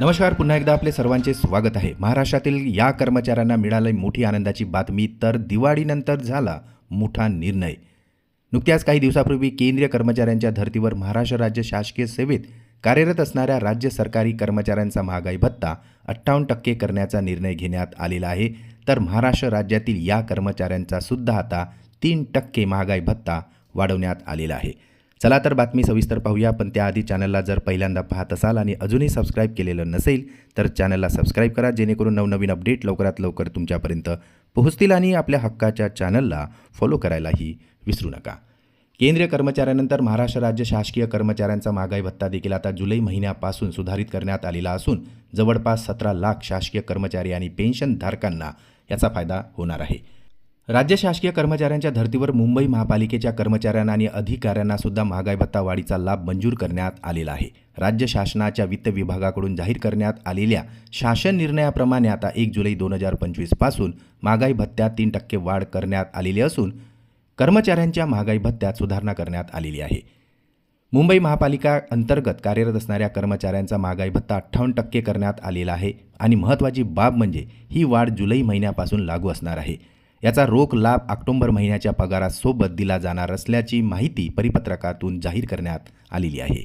नमस्कार पुन्हा एकदा आपले सर्वांचे स्वागत आहे. महाराष्ट्रातील या कर्मचाऱ्यांना मिळाली मोठी आनंदाची बातमी तर दिवाळीनंतर झाला मोठा निर्णय. नुकत्याच काही दिवसापूर्वी केंद्रीय कर्मचाऱ्यांच्या धर्तीवर महाराष्ट्र राज्य शासकीय सेवेत कार्यरत असणाऱ्या राज्य सरकारी कर्मचाऱ्यांचा महागाई भत्ता अठ्ठावन्न टक्के करण्याचा निर्णय घेण्यात आलेला आहे. तर महाराष्ट्र राज्यातील या कर्मचाऱ्यांचा सुद्धा आता तीन टक्के महागाई भत्ता वाढवण्यात आलेला आहे. चला तर बातमी सविस्तर पाहूया पण त्याआधी चॅनलला जर पहिल्यांदा पाहत असाल आणि अजूनही सबस्क्राईब केलेलं नसेल तर चॅनलला सबस्क्राईब करा जेणेकरून नवनवीन अपडेट लवकरात लवकर तुमच्यापर्यंत पोहोचतील आणि आपल्या हक्काच्या चॅनलला फॉलो करायलाही विसरू नका. केंद्रीय कर्मचाऱ्यानंतर महाराष्ट्र राज्य शासकीय कर्मचाऱ्यांचा महागाई भत्ता देखील आता जुलै महिन्यापासून सुधारित करण्यात आलेला असून जवळपास सतरा लाख शासकीय कर्मचारी आणि पेन्शनधारकांना याचा फायदा होणार आहे. राज्य शासकीय कर्मचाऱ्यांच्या धर्तीवर मुंबई महापालिकेच्या कर्मचाऱ्यांना आणि अधिकाऱ्यांना सुद्धा महागाई भत्ता वाढीचा लाभ मंजूर करण्यात आलेला आहे. राज्य शासनाच्या वित्त विभागाकडून जाहीर करण्यात आलेल्या शासन निर्णयाप्रमाणे आता एक जुलै दोन हजार पंचवीसपासून महागाई भत्त्यात तीन टक्के वाढ करण्यात आलेली असून कर्मचाऱ्यांच्या महागाई भत्त्यात सुधारणा करण्यात आलेली आहे. मुंबई महापालिका अंतर्गत कार्यरत असणाऱ्या कर्मचाऱ्यांचा महागाई भत्ता अठ्ठावन्न टक्के करण्यात आलेला आहे आणि महत्त्वाची बाब म्हणजे ही वाढ जुलै महिन्यापासून लागू असणार आहे. याचा रोख लाभ ऑक्टोंबर महिन्याच्या पगारासोबत दिला जाणार असल्याची माहिती परिपत्रकातून जाहीर करण्यात आलेली आहे.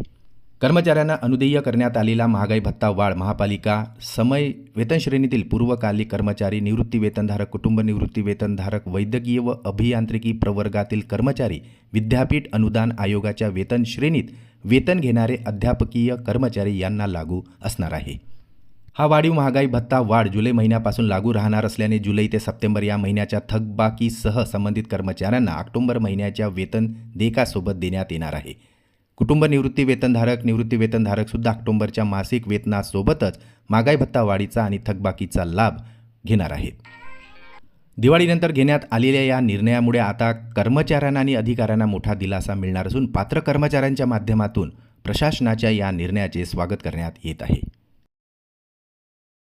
कर्मचाऱ्यांना अनुदेय करण्यात आलेला महागाई भत्ता वाढ महापालिका समय वेतनश्रेणीतील पूर्वकाली कर्मचारी निवृत्ती वेतनधारक कुटुंब निवृत्ती वेतनधारक वैद्यकीय व अभियांत्रिकी प्रवर्गातील कर्मचारी विद्यापीठ अनुदान आयोगाच्या वेतन श्रेणीत वेतन घेणारे अध्यापकीय कर्मचारी यांना लागू असणार आहे. हा वाढीव महागाई भत्ता वाढ जुलै महिन्यापासून लागू राहणार असल्याने जुलै ते सप्टेंबर या महिन्याच्या थकबाकीसह संबंधित कर्मचाऱ्यांना ऑक्टोबर महिन्याच्या वेतन देयकासोबत देण्यात येणार आहे. कुटुंब निवृत्ती वेतनधारक निवृत्ती वेतनधारकसुद्धा ऑक्टोबरच्या मासिक वेतनासोबतच महागाई भत्ता वाढीचा आणि थकबाकीचा लाभ घेणार आहेत. दिवाळीनंतर घेण्यात आलेल्या या निर्णयामुळे आता कर्मचाऱ्यांना आणि अधिकाऱ्यांना मोठा दिलासा मिळणार असून पात्र कर्मचाऱ्यांच्या माध्यमातून प्रशासनाच्या या निर्णयाचे स्वागत करण्यात येत आहे.